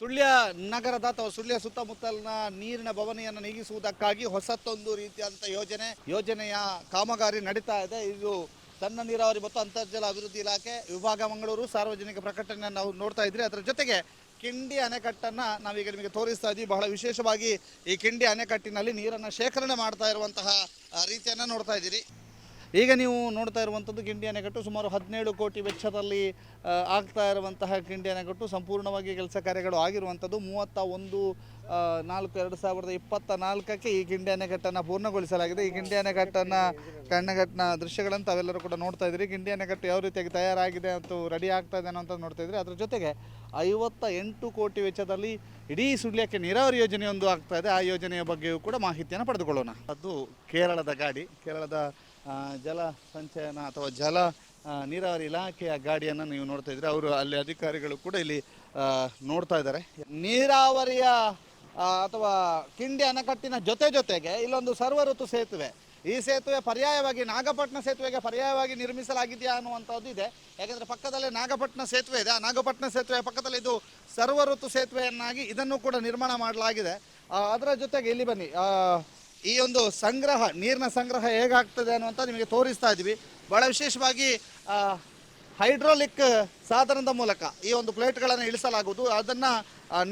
ಸುಳ್ಯ ನಗರದ ಅಥವಾ ಸುಳ್ಯ ಸುತ್ತಮುತ್ತಲಿನ ನೀರಿನ ಭವನೆಯನ್ನು ನೀಗಿಸುವುದಕ್ಕಾಗಿ ಹೊಸತ್ತೊಂದು ರೀತಿಯಂತ ಯೋಜನೆ, ಯೋಜನೆಯ ಕಾಮಗಾರಿ ನಡೀತಾ ಇದೆ. ಇದು ಸಣ್ಣ ನೀರಾವರಿ ಮತ್ತು ಅಂತರ್ಜಲ ಅಭಿವೃದ್ಧಿ ಇಲಾಖೆ, ವಿಭಾಗ ಮಂಗಳೂರು ಸಾರ್ವಜನಿಕ ಪ್ರಕಟಣೆ ನಾವು ನೋಡ್ತಾ ಇದ್ರಿ ಅದರ ಜೊತೆಗೆ ಕಿಂಡಿ ಅಣೆಕಟ್ಟನ್ನು ನಾವೀಗ ನಿಮಗೆ ತೋರಿಸ್ತಾ ಇದ್ದೀವಿ. ಬಹಳ ವಿಶೇಷವಾಗಿ ಈ ಕಿಂಡಿ ಅಣೆಕಟ್ಟಿನಲ್ಲಿ ನೀರನ್ನು ಶೇಖರಣೆ ಮಾಡ್ತಾ ಇರುವಂತಹ ರೀತಿಯನ್ನು ನೋಡ್ತಾ ಇದ್ದೀರಿ. ಈಗ ನೀವು ನೋಡ್ತಾ ಇರುವಂಥದ್ದು ಗಿಂಡಿ ಅಣೆಕಟ್ಟು ಸುಮಾರು ಹದಿನೇಳು ಕೋಟಿ ವೆಚ್ಚದಲ್ಲಿ ಆಗ್ತಾ ಇರುವಂತಹ ಗಿಂಡಿ ಅಣೆಕಟ್ಟು ಸಂಪೂರ್ಣವಾಗಿ ಕೆಲಸ ಕಾರ್ಯಗಳು ಆಗಿರುವಂಥದ್ದು. ಮೂವತ್ತ ಒಂದು ನಾಲ್ಕು ಎರಡು ಸಾವಿರದ ಇಪ್ಪತ್ತ ನಾಲ್ಕಕ್ಕೆ ಈ ಗಿಂಡಿ ಅಣೆಕಟ್ಟನ್ನು ಪೂರ್ಣಗೊಳಿಸಲಾಗಿದೆ. ಈ ಗಿಂಡಿ ಅಣೆಕಟ್ಟನ್ನು ಕಣ್ಣಗಟ್ಟಿನ ದೃಶ್ಯಗಳನ್ನು ತಾವೆಲ್ಲರೂ ಕೂಡ ನೋಡ್ತಾ ಇದ್ದೀರಿ. ಗಿಂಡಿ ಅಣೆಕಟ್ಟು ಯಾವ ರೀತಿಯಾಗಿ ತಯಾರಾಗಿದೆ ಅಂತ ರೆಡಿ ಆಗ್ತಾ ಇದೆ ಅಂತ ನೋಡ್ತಾ ಇದ್ದೀರಿ. ಅದರ ಜೊತೆಗೆ ಐವತ್ತ ಎಂಟು ಕೋಟಿ ವೆಚ್ಚದಲ್ಲಿ ಇಡೀ ಸುಳ್ಯಕ್ಕೆ ನೀರಾವರಿ ಯೋಜನೆಯೊಂದು ಆಗ್ತಾ ಇದೆ. ಆ ಯೋಜನೆಯ ಬಗ್ಗೆಯೂ ಕೂಡ ಮಾಹಿತಿಯನ್ನು ಪಡೆದುಕೊಳ್ಳೋಣ. ಅದು ಕೇರಳದ ಗಾಡಿ. ಕೇರಳದ ಜಲ ಸಂಚಯನ ಅಥವಾ ಜಲ ನೀರಾವರಿ ಇಲಾಖೆಯ ಗಾಡಿಯನ್ನು ನೀವು ನೋಡ್ತಾ ಇದ್ರೆ ಅವರು ಅಲ್ಲಿ ಅಧಿಕಾರಿಗಳು ಕೂಡ ಇಲ್ಲಿ ನೋಡ್ತಾ ಇದ್ದಾರೆ. ನೀರಾವರಿಯ ಅಥವಾ ಕಿಂಡಿ ಅಣೆಕಟ್ಟಿನ ಜೊತೆ ಜೊತೆಗೆ ಇಲ್ಲೊಂದು ಸರ್ವ ಋತು ಸೇತುವೆ. ಈ ಸೇತುವೆ ಪರ್ಯಾಯವಾಗಿ ನಾಗಪಟ್ಟಣ ಸೇತುವೆಗೆ ಪರ್ಯಾಯವಾಗಿ ನಿರ್ಮಿಸಲಾಗಿದೆಯಾ ಅನ್ನುವಂಥದ್ದು ಇದೆ. ಯಾಕೆಂದರೆ ಪಕ್ಕದಲ್ಲೇ ನಾಗಪಟ್ಟಣ ಸೇತುವೆ ಇದೆ. ಆ ನಾಗಪಟ್ಟಣ ಸೇತುವೆ ಪಕ್ಕದಲ್ಲಿ ಇದು ಸರ್ವ ಋತು ಸೇತುವೆಯನ್ನಾಗಿ ಇದನ್ನು ಕೂಡ ನಿರ್ಮಾಣ ಮಾಡಲಾಗಿದೆ. ಅದರ ಜೊತೆಗೆ ಇಲ್ಲಿ ಬನ್ನಿ. ಈ ಒಂದು ಸಂಗ್ರಹ, ನೀರಿನ ಸಂಗ್ರಹ ಹೇಗಾಗ್ತದೆ ಅನ್ನುವಂಥ ನಿಮಗೆ ತೋರಿಸ್ತಾ ಇದ್ದೀವಿ ಬಹಳ ವಿಶೇಷವಾಗಿ ಹೈಡ್ರೋಲಿಕ್ ಸಾಧನದ ಮೂಲಕ ಈ ಒಂದು ಪ್ಲೇಟ್ಗಳನ್ನು ಇಳಿಸಲಾಗುವುದು. ಅದನ್ನು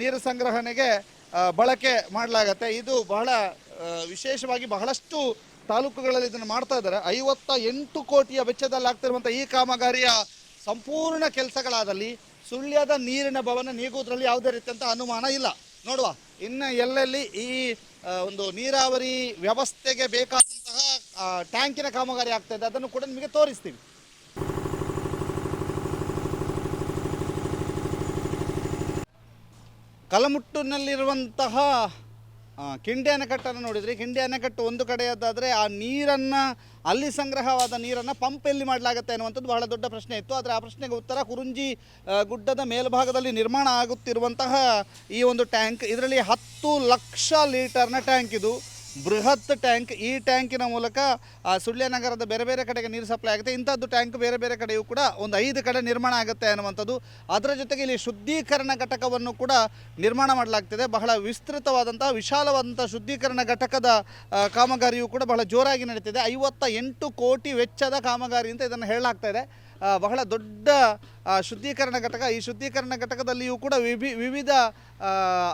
ನೀರು ಸಂಗ್ರಹಣೆಗೆ ಬಳಕೆ ಮಾಡಲಾಗತ್ತೆ. ಇದು ಬಹಳ ವಿಶೇಷವಾಗಿ ಬಹಳಷ್ಟು ತಾಲೂಕುಗಳಲ್ಲಿ ಇದನ್ನು ಮಾಡ್ತಾ ಇದ್ದಾರೆ. ಐವತ್ತ ಎಂಟು ಕೋಟಿಯ ವೆಚ್ಚದಲ್ಲಿ ಆಗ್ತಿರುವಂಥ ಈ ಕಾಮಗಾರಿಯ ಸಂಪೂರ್ಣ ಕೆಲಸಗಳಾದಲ್ಲಿ ಸುಳ್ಯದ ನೀರಿನ ಭವನ ನೀಗುವುದರಲ್ಲಿ ಯಾವುದೇ ರೀತಿಯಂಥ ಅನುಮಾನ ಇಲ್ಲ. ನೋಡುವ, ಇನ್ನು ಎಲ್ಲೆಲ್ಲಿ ಈ ಒಂದು ನೀರಾವರಿ ವ್ಯವಸ್ಥೆಗೆ ಬೇಕಾದಂತಹ ಟ್ಯಾಂಕಿನ ಕಾಮಗಾರಿ ಆಗ್ತಾ ಇದೆ. ಅದನ್ನು ಕೂಡ ನಿಮಗೆ ತೋರಿಸ್ತೀವಿ ಕಲಮುಟ್ಟಿನಲ್ಲಿರುವಂತಹ ಕಿಂಡಿ ಅಣೆಕಟ್ಟನ್ನು ನೋಡಿದರೆ. ಕಿಂಡಿ ಅಣೆಕಟ್ಟು ಒಂದು ಕಡೆಯದ್ದಾದರೆ ಆ ನೀರನ್ನು, ಅಲ್ಲಿ ಸಂಗ್ರಹವಾದ ನೀರನ್ನು ಪಂಪ್ ಎಲ್ಲಿ ಮಾಡಲಾಗುತ್ತೆ ಅನ್ನುವಂಥದ್ದು ಬಹಳ ದೊಡ್ಡ ಪ್ರಶ್ನೆ ಇತ್ತು. ಆದರೆ ಆ ಪ್ರಶ್ನೆಗೆ ಉತ್ತರ ಕುರುಂಜಿ ಗುಡ್ಡದ ಮೇಲ್ಭಾಗದಲ್ಲಿ ನಿರ್ಮಾಣ ಆಗುತ್ತಿರುವಂತಹ ಈ ಒಂದು ಟ್ಯಾಂಕ್, ಇದರಲ್ಲಿ ಹತ್ತು ಲಕ್ಷ ಲೀಟರ್ನ ಟ್ಯಾಂಕ್ ಇದು. ಬೃಹತ್ ಟ್ಯಾಂಕ್. ಈ ಟ್ಯಾಂಕಿನ ಮೂಲಕ ಸುಳ್ಯ ನಗರದ ಬೇರೆ ಬೇರೆ ಕಡೆಗೆ ನೀರು ಸಪ್ಲೈ ಆಗುತ್ತೆ. ಇಂಥದ್ದು ಟ್ಯಾಂಕ್ ಬೇರೆ ಬೇರೆ ಕಡೆಯೂ ಕೂಡ ಒಂದು ಐದು ಕಡೆ ನಿರ್ಮಾಣ ಆಗುತ್ತೆ ಅನ್ನುವಂಥದ್ದು. ಅದರ ಜೊತೆಗೆ ಇಲ್ಲಿ ಶುದ್ಧೀಕರಣ ಘಟಕವನ್ನು ಕೂಡ ನಿರ್ಮಾಣ ಮಾಡಲಾಗ್ತಿದೆ. ಬಹಳ ವಿಸ್ತೃತವಾದಂಥ, ವಿಶಾಲವಾದಂಥ ಶುದ್ಧೀಕರಣ ಘಟಕದ ಕಾಮಗಾರಿಯೂ ಕೂಡ ಬಹಳ ಜೋರಾಗಿ ನಡೀತಿದೆ. ಐವತ್ತ ಕೋಟಿ ವೆಚ್ಚದ ಕಾಮಗಾರಿ ಅಂತ ಇದನ್ನು ಹೇಳಲಾಗ್ತಾ ಇದೆ. ಬಹಳ ದೊಡ್ಡ ಶುದ್ಧೀಕರಣ ಘಟಕ. ಈ ಶುದ್ಧೀಕರಣ ಘಟಕದಲ್ಲಿಯೂ ಕೂಡ ವಿವಿ, ವಿವಿಧ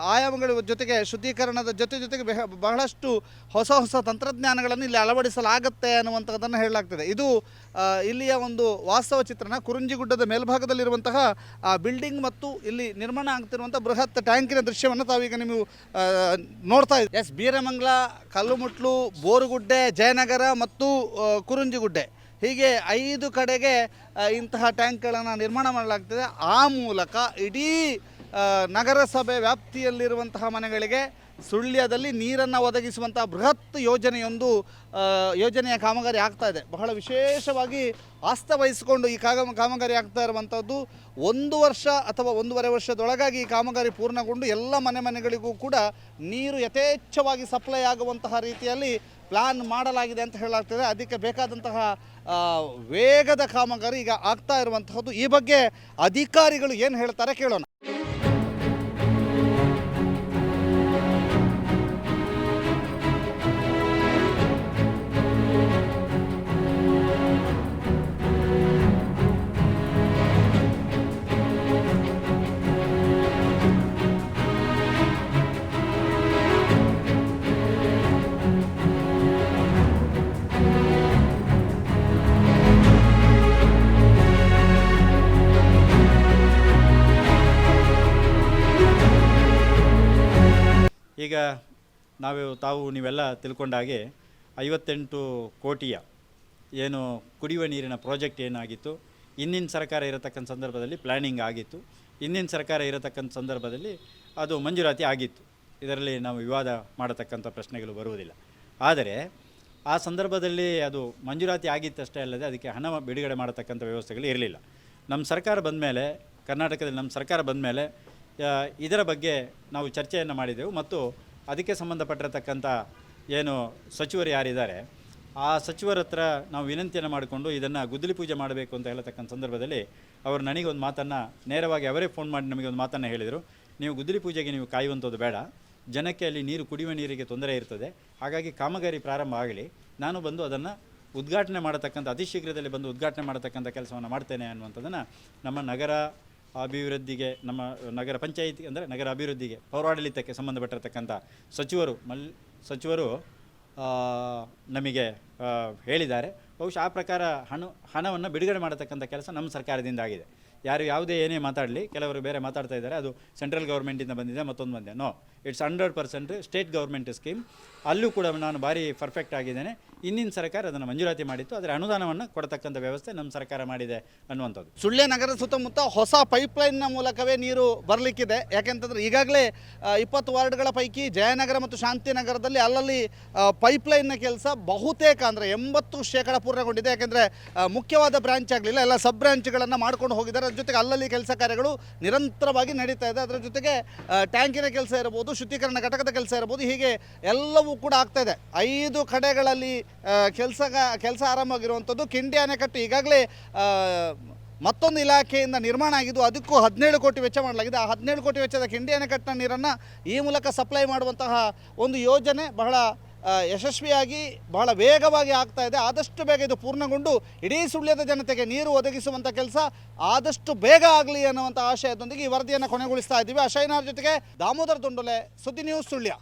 ಆಯಾಮಗಳ ಜೊತೆಗೆ ಶುದ್ಧೀಕರಣದ ಜೊತೆ ಜೊತೆಗೆ ಬೆಹ- ಬಹಳಷ್ಟು ಹೊಸ ಹೊಸ ತಂತ್ರಜ್ಞಾನಗಳನ್ನು ಇಲ್ಲಿ ಅಳವಡಿಸಲಾಗುತ್ತೆ ಅನ್ನುವಂಥದ್ದನ್ನು ಹೇಳಲಾಗ್ತದೆ. ಇದು ಇಲ್ಲಿಯ ಒಂದು ವಾಸ್ತವ ಚಿತ್ರಣ. ಕುರುಂಜಿಗುಡ್ಡದ ಮೇಲ್ಭಾಗದಲ್ಲಿರುವಂತಹ, ಆ, ಬಿಲ್ಡಿಂಗ್ ಮತ್ತು ಇಲ್ಲಿ ನಿರ್ಮಾಣ ಆಗ್ತಿರುವಂಥ ಬೃಹತ್ ಟ್ಯಾಂಕಿನ ದೃಶ್ಯವನ್ನು ತಾವೀಗ ನೀವು ನೋಡ್ತಾ ಇದ್ದೀವಿ ಎಸ್, ಬೀರಮಂಗ್ಲ, ಕಲ್ಲುಮುಟ್ಲು, ಬೋರುಗುಡ್ಡೆ, ಜಯನಗರ ಮತ್ತು ಕುರುಂಜಿಗುಡ್ಡೆ. ಹೀಗೆ ಐದು ಕಡೆಗೆ ಇಂತಹ ಟ್ಯಾಂಕ್ಗಳನ್ನು ನಿರ್ಮಾಣ ಮಾಡಲಾಗ್ತದೆ. ಆ ಮೂಲಕ ಇಡೀ ನಗರಸಭೆ ವ್ಯಾಪ್ತಿಯಲ್ಲಿರುವಂತಹ ಮನೆಗಳಿಗೆ ಸುಳ್ಯದಲ್ಲಿ ನೀರನ್ನು ಒದಗಿಸುವಂಥ ಬೃಹತ್ ಯೋಜನೆಯೊಂದು ಯೋಜನೆಯ ಕಾಮಗಾರಿ ಆಗ್ತಾ ಇದೆ. ಬಹಳ ವಿಶೇಷವಾಗಿ ಆಸ್ತ ವಹಿಸಿಕೊಂಡು ಈ ಕಾಗ ಕಾಮಗಾರಿ ಆಗ್ತಾ ಇರುವಂಥದ್ದು ಒಂದು ವರ್ಷ ಅಥವಾ ಒಂದೂವರೆ ವರ್ಷದೊಳಗಾಗಿ ಈ ಕಾಮಗಾರಿ ಪೂರ್ಣಗೊಂಡು ಎಲ್ಲ ಮನೆ ಮನೆಗಳಿಗೂ ಕೂಡ ನೀರು ಯಥೇಚ್ಛವಾಗಿ ಸಪ್ಲೈ ಆಗುವಂತಹ ರೀತಿಯಲ್ಲಿ ಪ್ಲಾನ್ ಮಾಡಲಾಗಿದೆ ಅಂತ ಹೇಳಲಾಗ್ತದೆ. ಅದಕ್ಕೆ ಬೇಕಾದಂತಹ ವೇಗದ ಕಾಮಗಾರಿ ಈಗ ಆಗ್ತಾ ಇರುವಂತಹದ್ದು. ಈ ಬಗ್ಗೆ ಅಧಿಕಾರಿಗಳು ಏನು ಹೇಳ್ತಾರೆ ಕೇಳೋಣ. ಈಗ ನಾವು ತಾವು ನೀವೆಲ್ಲ ತಿಳ್ಕೊಂಡಾಗೆ ಐವತ್ತೆಂಟು ಕೋಟಿಯ ಏನು ಕುಡಿಯುವ ನೀರಿನ ಪ್ರಾಜೆಕ್ಟ್ ಏನಾಗಿತ್ತು ಹಿಂದಿನ ಸರ್ಕಾರ ಇರತಕ್ಕಂಥ ಸಂದರ್ಭದಲ್ಲಿ ಪ್ಲ್ಯಾನಿಂಗ್ ಆಗಿತ್ತು ಹಿಂದಿನ ಸರ್ಕಾರ ಇರತಕ್ಕಂಥ ಸಂದರ್ಭದಲ್ಲಿ ಅದು ಮಂಜೂರಾತಿ ಆಗಿತ್ತು. ಇದರಲ್ಲಿ ನಾವು ವಿವಾದ ಮಾಡತಕ್ಕಂಥ ಪ್ರಶ್ನೆಗಳು ಬರುವುದಿಲ್ಲ. ಆದರೆ ಆ ಸಂದರ್ಭದಲ್ಲಿ ಅದು ಮಂಜೂರಾತಿ ಆಗಿತ್ತಷ್ಟೇ ಅಲ್ಲದೆ ಅದಕ್ಕೆ ಹಣ ಬಿಡುಗಡೆ ಮಾಡತಕ್ಕಂಥ ವ್ಯವಸ್ಥೆಗಳು ಇರಲಿಲ್ಲ. ನಮ್ಮ ಸರ್ಕಾರ ಬಂದ ಮೇಲೆ, ಕರ್ನಾಟಕದಲ್ಲಿ ನಮ್ಮ ಸರ್ಕಾರ ಬಂದ ಮೇಲೆ ಇದರ ಬಗ್ಗೆ ನಾವು ಚರ್ಚೆಯನ್ನು ಮಾಡಿದೆವು ಮತ್ತು ಅದಕ್ಕೆ ಸಂಬಂಧಪಟ್ಟಿರತಕ್ಕಂಥ ಏನು ಸಚಿವರು ಯಾರಿದ್ದಾರೆ, ಆ ಸಚಿವರ ಹತ್ರ ನಾವು ವಿನಂತಿಯನ್ನು ಮಾಡಿಕೊಂಡು ಇದನ್ನು ಗುದ್ದಲಿ ಪೂಜೆ ಮಾಡಬೇಕು ಅಂತ ಹೇಳತಕ್ಕಂಥ ಸಂದರ್ಭದಲ್ಲಿ ಅವರು ನನಗೊಂದು ಮಾತನ್ನು, ನೇರವಾಗಿ ಅವರೇ ಫೋನ್ ಮಾಡಿ ನಮಗೆ ಒಂದು ಮಾತನ್ನು ಹೇಳಿದರು. ನೀವು ಗುದ್ದಲಿ ಪೂಜೆಗೆ ನೀವು ಕಾಯುವಂಥದ್ದು ಬೇಡ, ಜನಕ್ಕೆ ಅಲ್ಲಿ ನೀರು ಕುಡಿಯುವ ನೀರಿಗೆ ತೊಂದರೆ ಇರ್ತದೆ, ಹಾಗಾಗಿ ಕಾಮಗಾರಿ ಪ್ರಾರಂಭ ಆಗಲಿ, ನಾನು ಬಂದು ಅದನ್ನು ಉದ್ಘಾಟನೆ ಮಾಡತಕ್ಕಂಥ, ಅತಿ ಶೀಘ್ರದಲ್ಲಿ ಬಂದು ಉದ್ಘಾಟನೆ ಮಾಡತಕ್ಕಂಥ ಕೆಲಸವನ್ನು ಮಾಡ್ತೇನೆ ಅನ್ನುವಂಥದ್ದನ್ನು ನಮ್ಮ ನಗರ ಅಭಿವೃದ್ಧಿಗೆ ನಮ್ಮ ನಗರ ಪಂಚಾಯಿತಿ ಅಂದರೆ ನಗರ ಅಭಿವೃದ್ಧಿಗೆ, ಪೌರಾಡಳಿತಕ್ಕೆ ಸಂಬಂಧಪಟ್ಟಿರತಕ್ಕಂಥ ಸಚಿವರು ಮಲ್, ಸಚಿವರು ನಮಗೆ ಹೇಳಿದ್ದಾರೆ. ಬಹುಶಃ ಆ ಪ್ರಕಾರ ಹಣ, ಹಣವನ್ನು ಬಿಡುಗಡೆ ಮಾಡತಕ್ಕಂಥ ಕೆಲಸ ನಮ್ಮ ಸರ್ಕಾರದಿಂದ ಆಗಿದೆ. ಯಾರು ಯಾವುದೇ ಏನೇ ಮಾತಾಡಲಿ, ಕೆಲವರು ಬೇರೆ ಮಾತಾಡ್ತಾ ಇದ್ದಾರೆ. ಅದು ಸೆಂಟ್ರಲ್ ಗೌರ್ಮೆಂಟಿಂದ ಬಂದಿದೆ, ಮತ್ತೊಂದು ಬಂದಿದೆ. No it's hundred percent state government scheme ಅಲ್ಲೂ ಕೂಡ ನಾನು ಭಾರಿ ಪರ್ಫೆಕ್ಟ್ ಆಗಿದ್ದೇನೆ. ಇಂದಿನ ಸರ್ಕಾರ ಅದನ್ನು ಮಂಜೂರಾತಿ ಮಾಡಿತ್ತು. ಅದರ ಅನುದಾನವನ್ನು ಕೊಡತಕ್ಕಂಥ ವ್ಯವಸ್ಥೆ ನಮ್ಮ ಸರ್ಕಾರ ಮಾಡಿದೆ ಅನ್ನುವಂಥದ್ದು. ಸುಳ್ಯ ನಗರದ ಸುತ್ತಮುತ್ತ ಹೊಸ ಪೈಪ್ಲೈನ್ನ ಮೂಲಕವೇ ನೀರು ಬರಲಿಕ್ಕಿದೆ. ಯಾಕೆಂತಂದ್ರೆ ಈಗಾಗಲೇ ಇಪ್ಪತ್ತು ವಾರ್ಡ್ಗಳ ಪೈಕಿ ಜಯನಗರ ಮತ್ತು ಶಾಂತಿನಗರದಲ್ಲಿ ಅಲ್ಲಲ್ಲಿ ಪೈಪ್ಲೈನ್ನ ಕೆಲಸ ಬಹುತೇಕ ಅಂದರೆ ಎಂಬತ್ತು ಶೇಕಡ ಪೂರ್ಣಗೊಂಡಿದೆ. ಯಾಕೆಂದರೆ ಮುಖ್ಯವಾದ ಬ್ರಾಂಚ್ ಆಗಲಿಲ್ಲ. ಎಲ್ಲ ಸಬ್ ಬ್ರಾಂಚ್ಗಳನ್ನು ಮಾಡ್ಕೊಂಡು ಹೋಗಿದ್ದಾರೆ. ಅದ್ರ ಜೊತೆಗೆ ಅಲ್ಲಲ್ಲಿ ಕೆಲಸ ಕಾರ್ಯಗಳು ನಿರಂತರವಾಗಿ ನಡೀತಾ ಇದೆ. ಅದರ ಜೊತೆಗೆ ಟ್ಯಾಂಕಿನ ಕೆಲಸ ಇರಬಹುದು ಶುದ್ಧೀಕರಣ ಘಟಕದ ಕೆಲಸ ಇರ್ಬೋದು ಹೀಗೆ ಎಲ್ಲವೂ ಕೂಡ ಆಗ್ತಾ ಇದೆ. ಐದು ಕಡೆಗಳಲ್ಲಿ ಕೆಲಸ ಕೆಲಸ ಆರಂಭವಾಗಿರುವಂಥದ್ದು ಕಿಂಡಿ ಅಣೆಕಟ್ಟು. ಈಗಾಗಲೇ ಮತ್ತೊಂದು ಇಲಾಖೆಯಿಂದ ನಿರ್ಮಾಣ ಆಗಿದ್ದು ಅದಕ್ಕೂ ಹದಿನೇಳು ಕೋಟಿ ವೆಚ್ಚ ಮಾಡಲಾಗಿದೆ. ಆ ಹದಿನೇಳು ಕೋಟಿ ವೆಚ್ಚದ ಕಿಂಡಿ ಅಣೆಕಟ್ಟಿನ ನೀರನ್ನು ಈ ಮೂಲಕ ಸಪ್ಲೈ ಮಾಡುವಂತಹ ಒಂದು ಯೋಜನೆ ಬಹಳ ಯಶಸ್ವಿಯಾಗಿ ಬಹಳ ವೇಗವಾಗಿ ಆಗ್ತಾ ಇದೆ. ಆದಷ್ಟು ಬೇಗ ಇದು ಪೂರ್ಣಗೊಂಡು ಇಡೀ ಸುಳ್ಯದ ಜನತೆಗೆ ನೀರು ಒದಗಿಸುವಂಥ ಕೆಲಸ ಆದಷ್ಟು ಬೇಗ ಆಗಲಿ ಅನ್ನುವಂಥ ಆಶಯದೊಂದಿಗೆ ಈ ವರದಿಯನ್ನು ಕೊನೆಗೊಳಿಸ್ತಾ ಇದ್ದೀವಿ. ಅಶಯನಾರ್ ಜೊತೆಗೆ ದಾಮೋದರ ದುಂಡೊಲೆ ಸುದ್ದಿ ನ್ಯೂಸ್ ಸುಳ್ಯ.